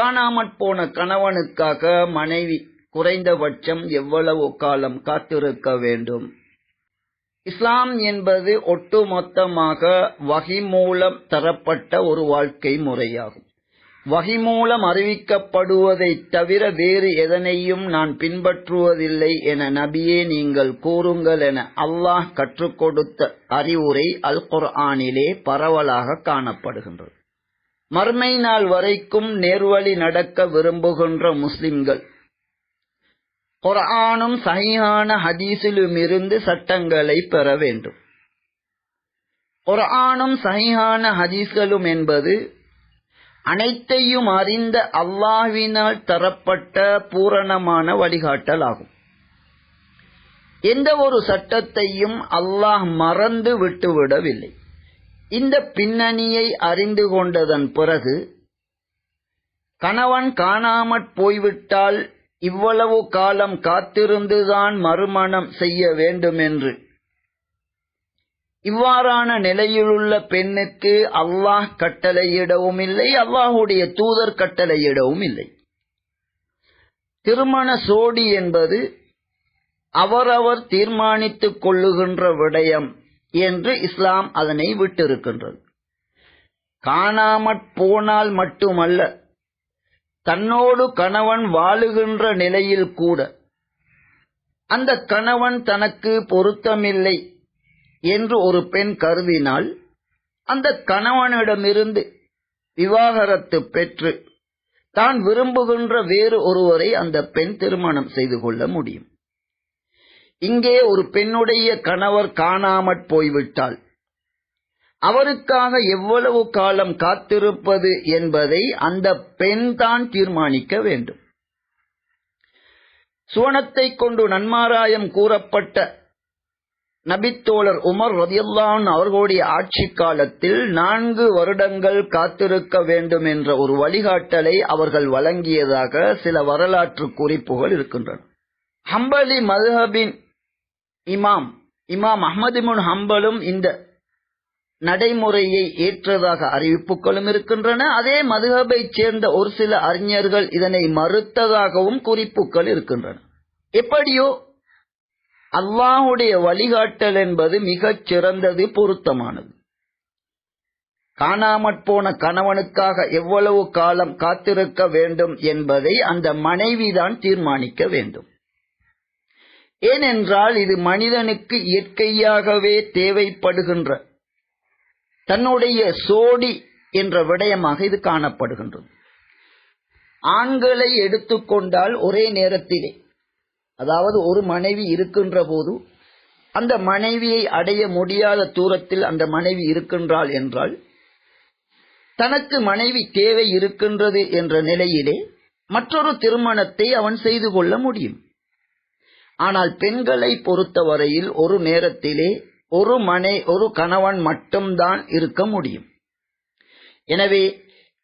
காணாமற் போன கணவனுக்காக மனைவி குறைந்தபட்சம் எவ்வளவு காலம் காத்திருக்க வேண்டும்? இஸ்லாம் என்பது ஒட்டுமொத்தமாக வகி மூலம் தரப்பட்ட ஒரு வாழ்க்கை முறையாகும். வகி மூலம் அறிவிக்கப்படுவதைத் தவிர வேறு எதனையும் நான் பின்பற்றுவதில்லை என நபியே நீங்கள் கூறுங்கள் என அல்லாஹ் கற்றுக் கொடுத்த அறிவுரை அல் குர்ஆனிலே பரவலாக காணப்படுகின்றது. மர்மை நாள் வரைக்கும் நேர்வழி நடக்க விரும்புகின்ற முஸ்லிம்கள். குர்ஆனும் சஹீஹான ஹதீஸிலுமிருந்து சட்டங்களை பெற வேண்டும். குரானும் சஹீஹான ஹதீஸ்களும் என்பது அனைத்தையும் அறிந்த அல்லாஹ்வினால் தரப்பட்ட பூரணமான வழிகாட்டல் ஆகும் எந்த ஒரு சட்டத்தையும் அல்லாஹ் மறந்து விட்டுவிடவில்லை. இந்த பின்னணியை அறிந்து கொண்டதன் பிறகு கணவன் காணாமற் போய்விட்டால் இவ்வளவு காலம் காத்திருந்துதான் மறுமணம் செய்ய வேண்டுமென்று. இவ்வாறான நிலையிலுள்ள பெண்ணுக்கு அல்லாஹ் கட்டளையிடவும் இல்லை அல்லாஹுடைய தூதர் கட்டளையிடவும் இல்லை திருமண சோடி என்பது அவரவர் தீர்மானித்துக் கொள்ளுகின்ற விடயம். என்று இஸ்லாம் அதனை விட்டிருக்கின்றது. காணாமற் போனால் மட்டுமல்ல தன்னோடு கணவன் வாழுகின்ற நிலையில் கூட அந்த கணவன் தனக்கு பொருத்தமில்லை என்று ஒரு பெண் கருதினால் அந்த கணவனிடமிருந்து விவாகரத்து பெற்று தான் விரும்புகின்ற வேறு ஒருவரை அந்த பெண் திருமணம் செய்து கொள்ள முடியும். இங்கே ஒரு பெண்ணுடைய கணவர் காணாமற் போய்விட்டால் அவருக்காக எவ்வளவு காலம் காத்திருப்பது என்பதை அந்த பெண் தான் தீர்மானிக்க வேண்டும். சுவனத்தை கொண்டு நன்மாராயம் கூறப்பட்ட நபித்தோழர் உமர் ரதியுல்லான் அவர்களுடைய ஆட்சி காலத்தில் நான்கு வருடங்கள் காத்திருக்க வேண்டும் என்ற ஒரு வழிகாட்டலை அவர்கள் வழங்கியதாக சில வரலாற்று குறிப்புகள் இருக்கின்றன. ஹம்பலி மதுஹபின் இமாம். இமாம் அஹமதிமுன் ஹம்பலும் இந்த நடைமுறையை ஏற்றதாக அறிவிப்புகளும் இருக்கின்றன. அதே மதுஹபை சேர்ந்த ஒரு சில அறிஞர்கள் இதனை மறுத்ததாகவும் குறிப்புகள் இருக்கின்றன. எப்படியோ அல்லாஹுடைய வழிகாட்டல் என்பது மிகச் சிறந்தது பொருத்தமானது. காணாமற் போன கணவனுக்காக எவ்வளவு காலம் காத்திருக்க வேண்டும் என்பதை அந்த மனைவிதான் தீர்மானிக்க வேண்டும். ஏனென்றால் இது மனிதனுக்கு இயற்கையாகவே தேவைப்படுகின்ற தன்னுடைய சோடி என்ற விடயமாக இது காணப்படுகின்றது. ஆண்களை எடுத்துக்கொண்டால் ஒரே நேரத்திலே அதாவது ஒரு மனைவி இருக்கின்ற போது அந்த மனைவியை அடைய முடியாத தூரத்தில் அந்த மனைவி இருக்கின்றாள் என்றால் தனக்கு மனைவி தேவை இருக்கின்றது என்ற நிலையிலே மற்றொரு திருமணத்தை அவன் செய்து கொள்ள முடியும். ஆனால் பெண்களை பொறுத்தவரையில் ஒரு நேரத்திலே ஒரு மனை ஒரு கணவன் மட்டும்தான் இருக்க முடியும். எனவே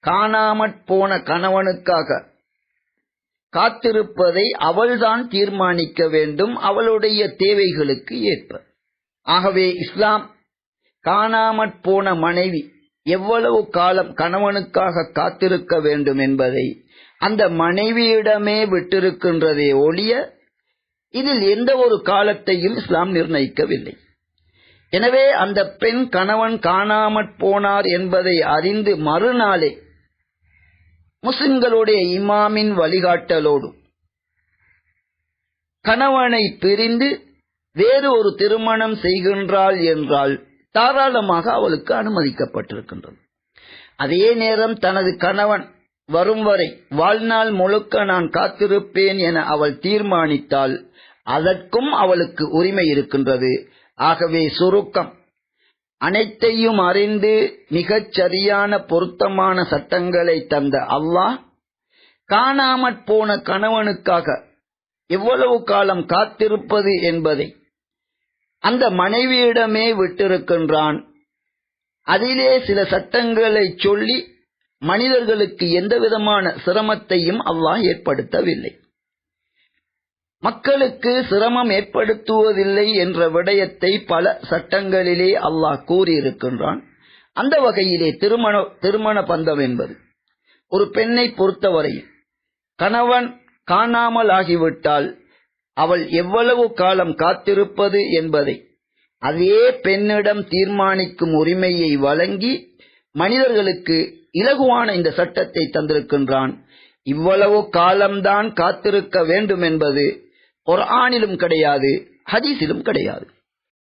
காணாமற் போன கணவனுக்காக காத்திருப்பதை அவள்தான் தீர்மானிக்க வேண்டும் அவளுடைய தேவைகளுக்கு ஏற்ப. ஆகவே இஸ்லாம் காணாமற் போன மனைவி எவ்வளவு காலம் கணவனுக்காக காத்திருக்க வேண்டும் என்பதை அந்த மனைவியிடமே விட்டிருக்கின்றதே ஒழிய இதில் எந்த ஒரு காலத்தையும் இஸ்லாம் நிர்ணயிக்கவில்லை. எனவே அந்த பெண் கணவன் காணாமற் போனார் என்பதை அறிந்து மறுநாளே முஸ்லிம்களுடைய இமாமின் வழிகாட்டலோடு கணவனை பிரிந்து வேறு ஒரு திருமணம் செய்கின்றாள் என்றால் தாராளமாக அவளுக்கு அனுமதிக்கப்பட்டிருக்கின்றது. அதே நேரம் தனது கணவன் வரும் வரை வாழ்நாள் முழுக்க நான் காத்திருப்பேன் என அவள் தீர்மானித்தால் அதற்கும் அவளுக்கு உரிமை இருக்கின்றது. ஆகவே சுருக்கம். அனைத்தையும் அறிந்து மிகச் சரியான பொருத்தமான சட்டங்களை தந்த அல்லாஹ் காணாமற் போன கணவனுக்காக எவ்வளவு காலம் காத்திருப்பது என்பதை அந்த மனைவியிடமே விட்டிருக்கின்றான். அதிலே சில சட்டங்களை சொல்லி மனிதர்களுக்கு எந்தவிதமான சிரமத்தையும் அல்லாஹ் ஏற்படுத்தவில்லை. மக்களுக்கு சிரமம் ஏற்படுத்துவதில்லை என்ற விடயத்தை பல சட்டங்களிலே அல்லாஹ் கூறியிருக்கின்றான். அந்த வகையிலே திருமண திருமண பந்தம் என்பது ஒரு பெண்ணை பொறுத்தவரையில் கணவன் காணாமல் ஆகிவிட்டால் அவள் எவ்வளவு காலம் காத்திருப்பது என்பதை அதே பெண்ணிடம் தீர்மானிக்கும் உரிமையை வழங்கி மனிதர்களுக்கு இலகுவான இந்த சட்டத்தை தந்திருக்கின்றான். இவ்வளவு காலம்தான் காத்திருக்க வேண்டும் என்பது ஒரு ஆணிலும் கிடையாது ஹதீஸிலும் கிடையாது.